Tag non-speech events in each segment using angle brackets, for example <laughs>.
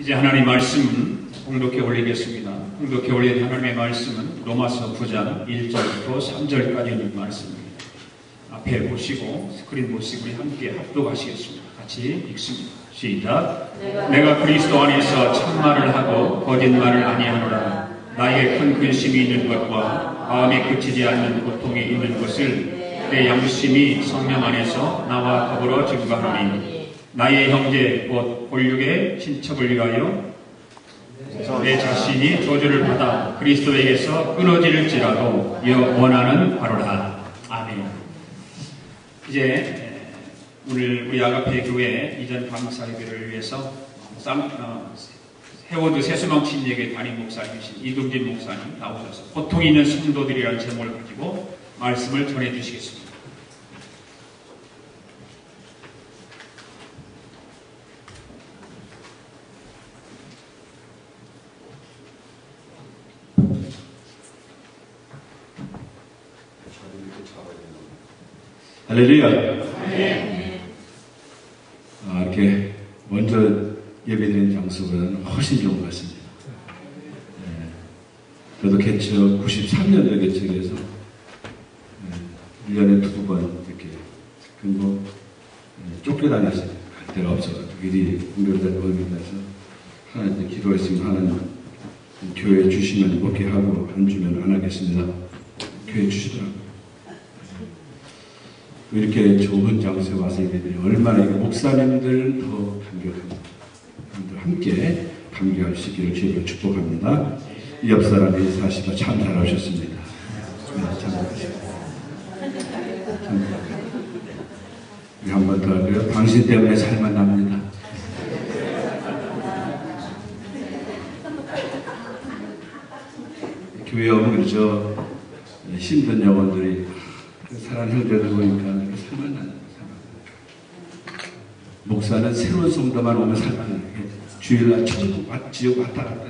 이제 하나님 말씀은 공독해 올리겠습니다. 공독해 올린 하나님의 말씀은 로마서 9장 1절부터 3절까지 있는 말씀입니다. 앞에 보시고 스크린 보시고 우리 함께 합독하시겠습니다. 같이 읽습니다. 시작. 내가 그리스도 안에서 참말을 하고 거짓말을 아니하노라. 나에게 큰 근심이 있는 것과 마음에 그치지 않는 고통이 있는 것을 내 양심이 성령 안에서 나와 더불어 증거하노니 나의 형제 곧 본육의 친척을 위하여 내 자신이 저주를 받아 그리스도에게서 끊어질지라도 원하는 바로라. 아멘. 이제 오늘 우리 아가페 교회 이전 감사회를 위해서 쌈, 어, 해워드 세수망 친예계 담임 목사님이신 이동진 목사님 나오셔서 고통 있는 성도들이라는 제목을 가지고 말씀을 전해 주시겠습니다. 할렐루야. 아, 이렇게 먼저 예배드린 장소보다는 훨씬 좋은 것 같습니다. 네. 저도 개척 93년도에 개척해서 네. 1년에 두 번 이렇게 그리고 네. 쫓겨다녔어요. 갈 데가 없어가지고 미리 공교단 모임에서 하나님 기도했으면 하나님 교회 주시면 먹게 하고 안 주면 안 하겠습니다. 교회 주시더라고요. 이렇게 좋은 장소에 와서 예배드리 얼마나 목사님들 더 감격합니다. 함께 있기를 주님으로 축복합니다. 이 옆 사람이 사시가 참 잘하셨습니다. 네, 참 잘하셨습니다. 우리 한번 더 할까요? 당신 때문에 살만 납니다. 교회 오면 그렇죠. 힘든 영혼들이 사랑 형제들 보니까 살만 나는 목사는 새로운 성도만 오면 살만 나는 주일날 천국 왔, 지옥 왔다 갔다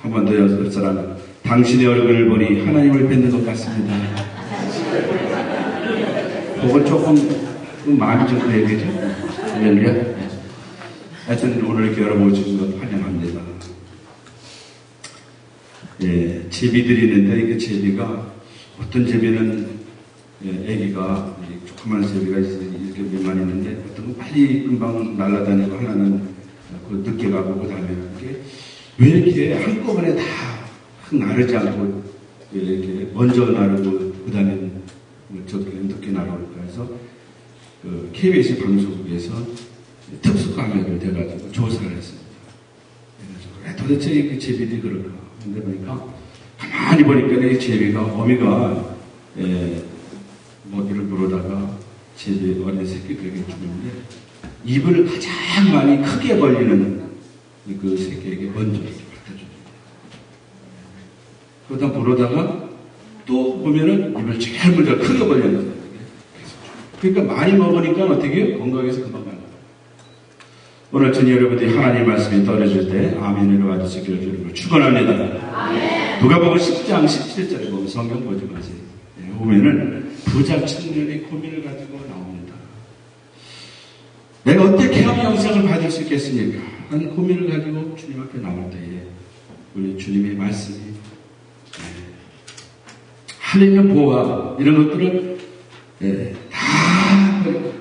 한번더 연습 사람 당신의 얼굴을 보니 하나님을 뵙는 것 같습니다. 그건 조금 마음이 좀 그래야겠죠? 할렐루야. 하여튼 오늘 이렇게 열어보신 것 환영합니다. 예, 제비들이 있는데 이게 제비가 어떤 제비는 예, 애기가 조그만 제비가 이렇게 몇만 있는데 어떤 건 빨리 금방 날아다니고 하나는 그 늦게 가고 그 다음에 이렇게 왜 이렇게 한꺼번에 다 나르지 않고 이렇게 먼저 나르고 그 다음에 저렇게 늦게 나르니까 해서 그 KBS 방송국에서 특수 감염을 돼가지고 조사를 했습니다. 그래서 도대체 그 제비들이 그럴까? 근데 보니까 가만히 보니까 이 제비가 어미가 예, 먹이를 물어다가 제비 어린 새끼들에게 주는데 입을 가장 많이 크게 벌리는 그 새끼에게 먼저 이렇게 갖다 줍니다. 그러다 물어다가 또 보면은 입을 제일 먼저 크게 벌리는. 그러니까 많이 먹으니까 어떻게 건강해서 금방 나가. 오늘 전 여러분들이 하나님 말씀이 떨어질 때 아멘으로 와주시기를 주님을 축원합니다. 아멘. 누가복음 10장 17절에 보면 성경 보지 마세요. 네, 보면은 부자 청년의 고민을 가지고 나옵니다. 내가 어떻게 하면 영생을 받을 수 있겠습니까? 하는 고민을 가지고 주님 앞에 나올 때에 우리 주님의 말씀이 네, 하나님 보호하고 이런 것들을 네, 다 버리고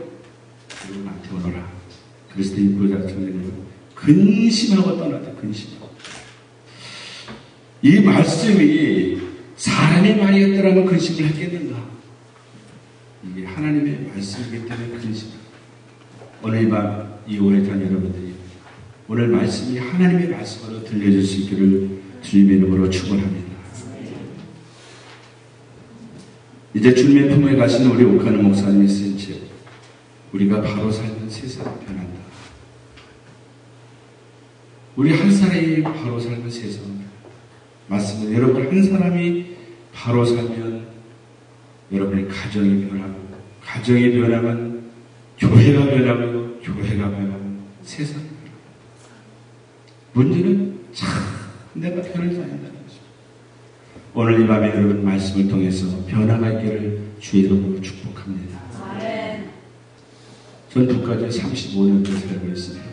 나한테 오너라. 그리스도인 부자 청년이 근심하고 떠나다 근심하고 이 말씀이 사람이 많이 했더라면 근심을 했겠는가? 이게 하나님의 말씀이기 때문에 근심. 오늘 밤 이 오래전 여러분들이 오늘 말씀이 하나님의 말씀으로 들려줄 수 있기를 주님의 이름으로 축원합니다. 이제 주님의 품에 가시는 우리 옥하는 목사님이 쓴 책, 우리가 바로 살면 세상이 변한다. 우리 한 사람이 바로 살면 세상은 맞습니다. 여러분 한 사람이 바로 살면 여러분의 가정이 변하고 가정이 변하면 교회가 변하고 교회가 변하면 세상이 변하고 문제는 참 내가 변하지 않는다는 것입니다. 오늘 이 밤에 여러분 말씀을 통해서 변화가 있기를 주의 이름으로 축복합니다. 전 북까지 35년 살고 있습니다.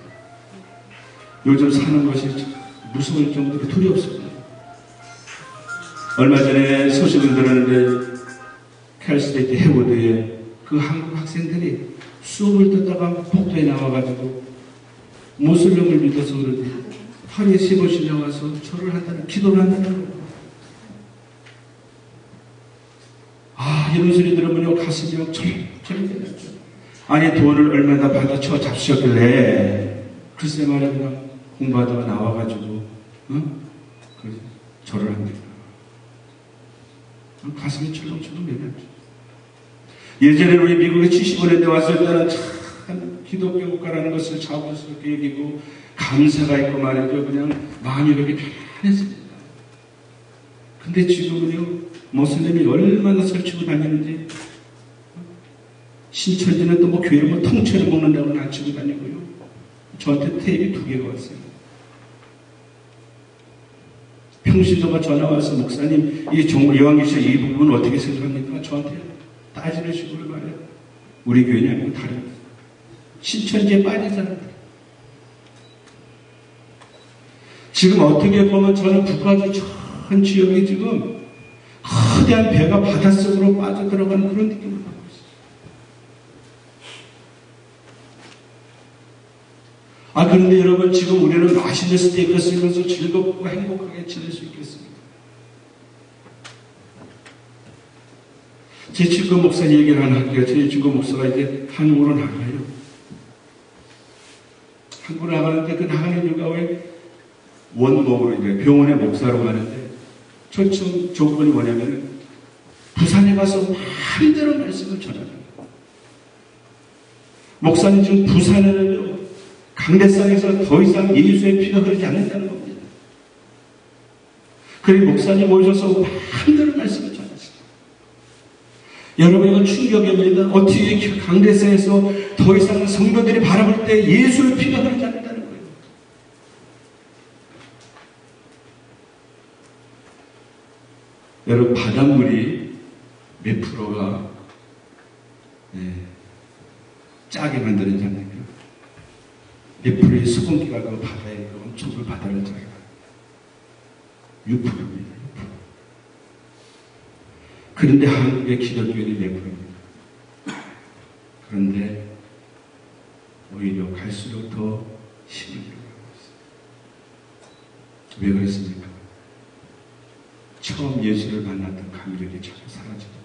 요즘 사는 것이 참 무서울 정도로 두렵습니다. 얼마 전에 소식을 들었는데 캘스테이트 해보드에 그 한국 학생들이 수업을 듣다가 복도에 나와가지고 모슬렘을 믿어서 그런지 하루에 세 번씩 나와서 절을 한다는 기도를 한다는. 아 이런 소리 들으면 가슴이 막 되죠. 아니 돈을 얼마나 받아 쳐 잡수셨길래 글쎄 그냥 공부하다가 나와가지고 어? 그 절을 합니다. 가슴이 철렁철렁 내려죠. 예전에 우리 미국에 75년대 왔을 때는 참 기독교 국가라는 것을 자부스럽게 여기고 감사가 있고 말이죠. 그냥 마음이 그렇게 편안했습니다. 근데 지금은요, 모슬렘이 얼마나 설치고 다니는지, 신천지는 또 뭐 교회를 뭐 통째로 먹는다고는 안 치고 다니고요. 저한테 테이프 두 개가 왔어요. 평신도가 전화 와서 목사님, 이 정말 요한계시록 이 부분 어떻게 생각합니까? 저한테 따지는 식으로 말해요. 우리 교회는 아니고 다른 신천지에 빠진 사람들. 지금 어떻게 보면 저는 북한주 전 지역이 지금 거대한 배가 바닷속으로 빠져들어가는 그런 느낌을 받고 있어요. 아, 그런데 여러분, 지금 우리는 맛있는 스테이크 쓰면서 즐겁고 행복하게 지낼 수 있겠습니까? 제 친구 목사 얘기를 하나 할게요. 제 친구 목사가 이제 한국으로 나가요. 한국으로 나가는데 그 나가는 이유가 왜 원목으로 이제 병원에 목사로 가는데 초청 조건이 뭐냐면 부산에 가서 마음대로 말씀을 전하는 목사님 지금 부산에는 강대상에서 더 이상 예수의 피가 흐르지 않는다는 겁니다. 그리고 목사님 오셔서 마음대로 말씀을 전하십니다. 여러분 이건 충격입니다. 어떻게 강대상에서 더 이상 성도들이 바라볼 때 예수의 피가 흐르지 않는다는 거예요. 여러분 바닷물이 몇 프로가 네, 짜게 만드는지 압니까? 몇 프로의 수분기가 그 바다에 그 엄청 그 바다를 만듭니다. 6%입니다. 6%. 그런데 한국의 몇 프로입니다. 그런데 오히려 갈수록 더 힘을 잃어가고 있어요. 왜 그랬습니까? 처음 예수를 만났던 감격이 자꾸 사라지게 됩니다.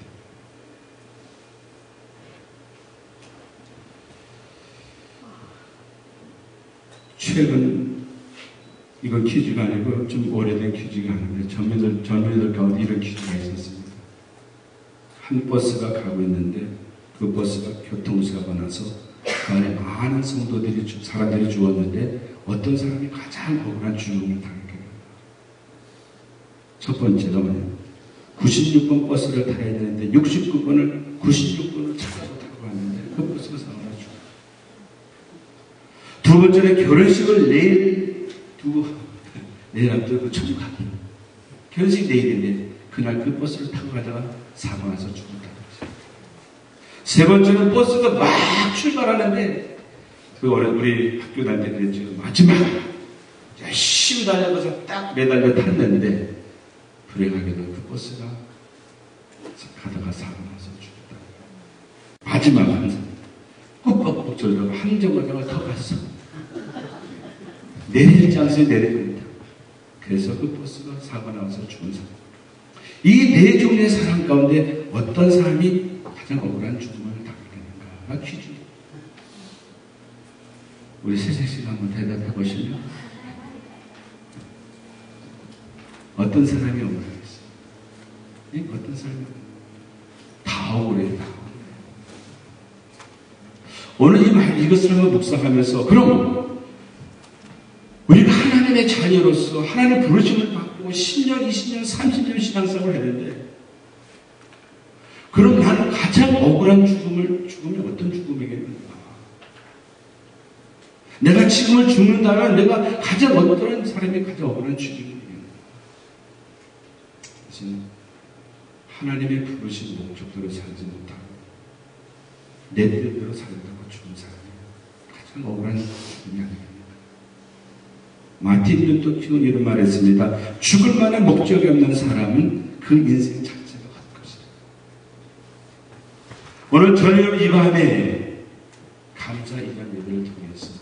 최근 이건 퀴즈가 아니고 좀 오래된 퀴즈가 아닌데 전민들 전민들 가운데 이런 퀴즈가 있었습니다. 한 버스가 가고 있는데 그 버스가 교통사고 나서 그 안에 많은 성도들이 사람들이 죽었는데 어떤 사람이 가장 억울한 죽음을 당했게 됩니다. 첫 번째가 뭐냐 96번 버스를 타야 되는데 69번을 96번을 찾아서 타고 갔는데 그 버스가 사고나 죽어. 두 번째는 결혼식을 내일 두고 <laughs> 내일 앞두고 가기. 결혼식 내일인데 그날 그 버스를 타고 가다가 사고 나서 죽었다. 세 번째는 버스가 막 출발하는데 그 어린 우리 학교 때 그랬죠. 마지막 열심히 달려가서 딱 매달려 탔는데 불행하게도 그 버스가 가다가 사고 나서 죽었다. 마지막 항상 꾹꾹꾹 졸다가 한 정거장을 더 갔어. 내릴 장소에 내려갑니다. 그래서 그 버스가 사고 나서 죽은 사람. 이 네 종류의 사람 가운데 어떤 사람이 가장 억울한 죽음을 당하게 되는가? 퀴즈. 우리 세세 씨가 한번 대답해 보시면 어떤 사람이 억울하겠어요? 예? 어떤 사람이 다 억울해요. 다. 오늘 이 말, 이것을 한번 묵상하면서 그럼 하나님의 자녀로서 하나님의 부르심을 받고 10년, 20년, 30년 신앙생활을 했는데 그럼 나는 가장 억울한 죽음을 죽음이 어떤 죽음이겠는가? 내가 지금을 죽는다면 내가 가장 어떤 사람이 가장 억울한 죽음이겠는가? 그것은 하나님의 부르신 목적대로 살지 못하고 내 뜻대로 살다가 죽은 사람이 가장 억울한 죽음이 아니겠는가? 마틴 루터 킹은 이런 말을 했습니다. 죽을 만한 목적이 없는 사람은 그 인생 자체가 헛것이다. 오늘 저녁 이 밤에 감사 이반 예배를 통해서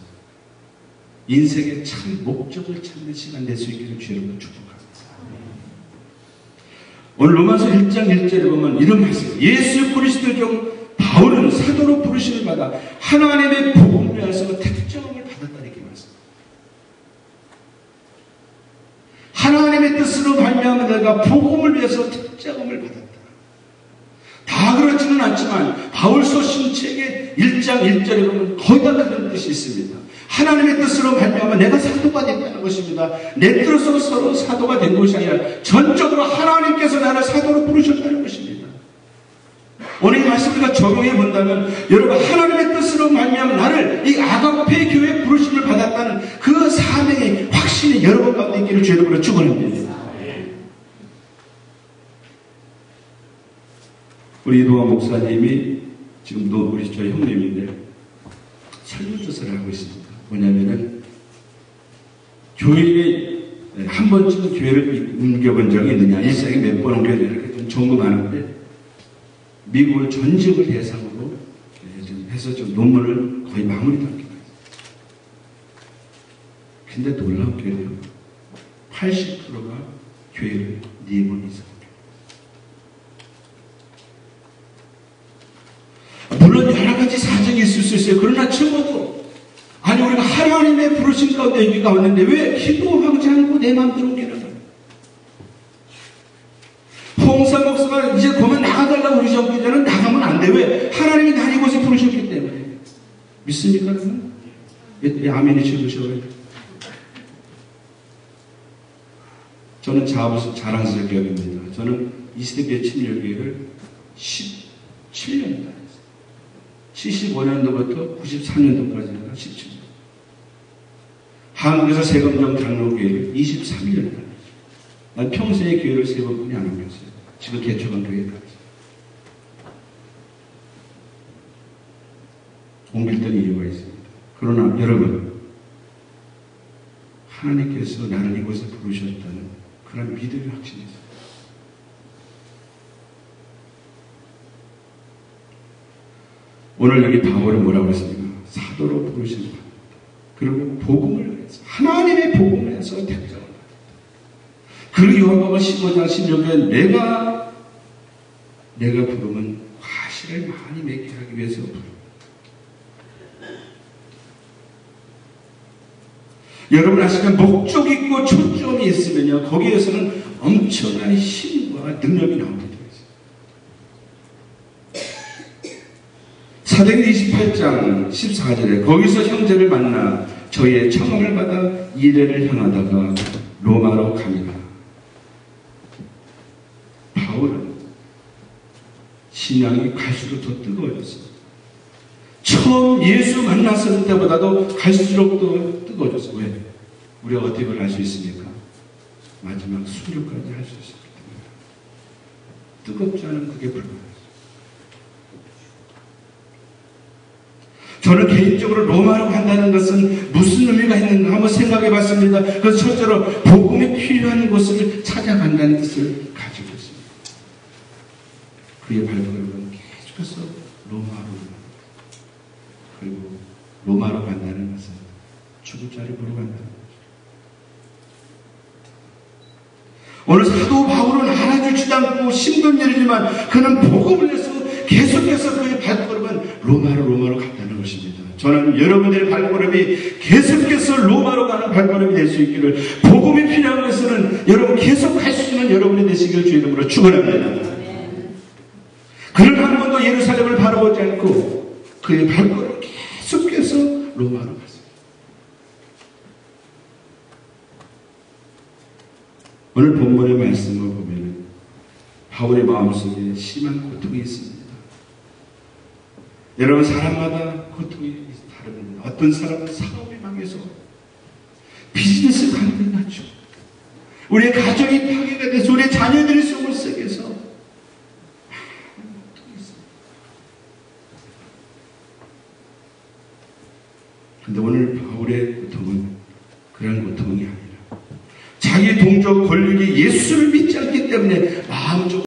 인생의 참 목적을 찾는 시간 될 수 있기를 주여 축복합니다. 오늘 로마서 1장 1절에 보면 이런 말씀 예수 그리스도 중 바울은 사도로 부르심을 받아 하나님의 복음을 위해서 특정을 받았다 이렇게 말씀. 뜻으로 발명하면 내가 복음을 위해서 특정을 받았다. 다 그렇지는 않지만 바울서 신 책의 1장 1절에 보면 거의 다 그런 뜻이 있습니다. 하나님의 뜻으로 발명하면 내가 사도가 됐다는 것입니다. 내 뜻으로 서로 사도가 된 것이 아니라 전적으로 하나님께서 나를 사도로 부르셨다는 것입니다. 오늘 이 말씀을 적용해 본다면 여러분 하나님의 뜻으로 말미암아 나를 이 아가페 교회 부르심을 받았다는 그 사명의 확신이 여러분 가운데 있기를 주의 이름으로 축원합니다. 우리 노아 목사님이 지금도 우리 저희 형님인데 설문조사를 하고 있습니다. 뭐냐면은 교회에 한 번쯤 교회를 옮겨본 적이 있느냐 일생에 몇 번 옮겨야 되나 점검하는데 미국을 전직을 대상으로 좀 해서 좀 논문을 거의 마무리 단계까지. 근데 놀랍게도 80%가 교회를 네번 이상. 물론 가지 사정이 있을 수 있어요. 그러나 적어도 아니 우리가 하나님의 부르심 가운데 여기가 왔는데 왜 기도하지 않고 내 마음대로 오기를 홍사 목사가 이제 그만 나가달라고 그러셨기 전에 나가면 안 돼. 왜? 하나님이 날 이곳에 부르셨기 때문에. 믿습니까, 여러분? 왜 아멘이 쳐주셔요? 저는 자부스 자랑스럽게 여깁니다. 저는 이스테비의 침례교회를 17년 다녔어요. 75년도부터 94년도까지가 17년. 한국에서 세금정 장로교회를 23년 다녔어요. 난 평소에 교회를 세 번뿐이 안 옮겼어요. 지금 개척한 교회까지. 옮길 때는 이유가 있습니다. 그러나 여러분, 하나님께서 나를 이곳에 부르셨다는 그런 믿음이 확신이 있어요. 오늘 여기 바울은 뭐라고 했습니까? 사도로 부르신 분. 그리고 복음을 해서 하나님의 복음을 해서 택정을 그 요한복음 15장 16절에 내가 내가 부르면 과실을 많이 맺게 하기 위해서 부릅니다. 여러분 아시는 목적 있고 초점이 있으면요 거기에서는 엄청난 힘과 능력이 나옵니다. 사도행 28장 14절에 거기서 형제를 만나 저희의 청함을 받아 이래를 향하다가 로마로 갑니다. 바울은 신앙이 갈수록 더 뜨거워졌어요. 처음 예수 만났을 때보다도 갈수록 더 뜨거워졌어요. 왜? 우리가 어떻게 그걸 알 수 있습니까? 마지막 순교까지 할수 때문에. 뜨겁지 않은 그게 불가능해요. 저는 개인적으로 로마로 간다는 것은 무슨 의미가 있는가 한번 생각해 봤습니다. 그래서 첫째로 복음이 필요한 곳을 찾아간다는 뜻을 가지고 있습니다. 그의 발걸음은 계속해서 로마로 그리고 로마로 간다는 것은 죽을 자리 보러 간다는 거죠. 오늘 사도 바울은 알아주지도 않고 힘든 일이지만 그는 복음을 위해서 계속해서 그의 발걸음은 로마로 로마로 갔다는 것입니다. 저는 여러분들의 발걸음이 계속해서 로마로 가는 발걸음이 될 수 있기를 복음이 필요한 것은 여러분 계속 갈수 있는 여러분이 되시기를 주 이름으로 축원합니다. 그는 한 번도 예루살렘을 바라보지 않고 그의 발걸음 계속해서 로마로 갔습니다. 오늘 본문의 말씀을 보면 바울의 마음속에 심한 고통이 있습니다. 여러분 사람마다 고통이 다릅니다. 어떤 사람은 사업이 망해서 비즈니스 관계 났죠. 우리의 가정이 파괴가 돼서 우리의 자녀들이 속을 썩여서 근데 오늘 바울의 고통은 그런 고통이 아니에요. 자기 동족 권력이 예수를 믿지 않기 때문에 마음 좀